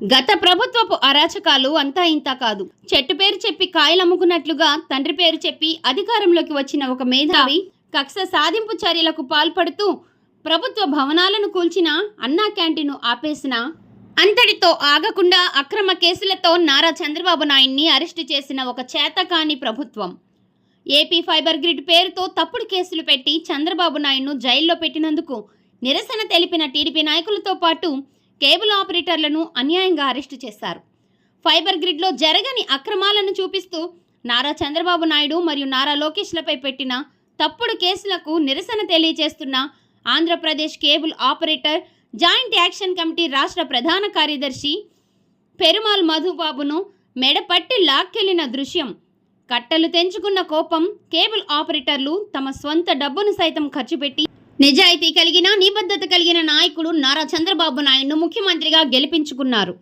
గత ప్రభుత్వపు అరాచకాలు అంతా ఇంతా కాదు. చెట్టు పేరు చెప్పి కాయలు అమ్ముకున్నట్లుగా తండ్రి పేరు చెప్పి అధికారంలోకి వచ్చిన ఒక మేధావి కక్ష సాధింపు చర్యలకు పాల్పడుతూ ప్రభుత్వ భవనాలను కూల్చిన అన్నా క్యాంటీన్ను ఆపేసిన అంతటితో ఆగకుండా అక్రమ కేసులతో నారా చంద్రబాబు నాయుడిని అరెస్టు చేసిన ఒక చేతకాని ప్రభుత్వం. ఏపీ ఫైబర్ గ్రిడ్ పేరుతో తప్పుడు కేసులు పెట్టి చంద్రబాబు నాయుడును జైల్లో పెట్టినందుకు నిరసన తెలిపిన టీడీపీ నాయకులతో పాటు కేబుల్ ఆపరేటర్లను అన్యాయంగా అరెస్టు చేశారు. ఫైబర్ గ్రిడ్లో జరగని అక్రమాలను చూపిస్తూ నారా చంద్రబాబు నాయుడు మరియు నారా లోకేష్లపై పెట్టిన తప్పుడు కేసులకు నిరసన తెలియజేస్తున్న Andhra Pradesh cable operator joint action committee రాష్ట్ర ప్రధాన కార్యదర్శి పెరుమాల్ మధుబాబును మెడపట్టి లాక్కెళ్ళిన దృశ్యం. కట్టలు తెంచుకున్న కోపం కేబుల్ ఆపరేటర్లు తమ స్వంత డబ్బును సైతం ఖర్చు పెట్టి నిజాయితీ కలిగిన నిబద్ధత కలిగిన నాయకుడు నారా చంద్రబాబు నాయుడును ముఖ్యమంత్రిగా గెలిపించుకున్నారు.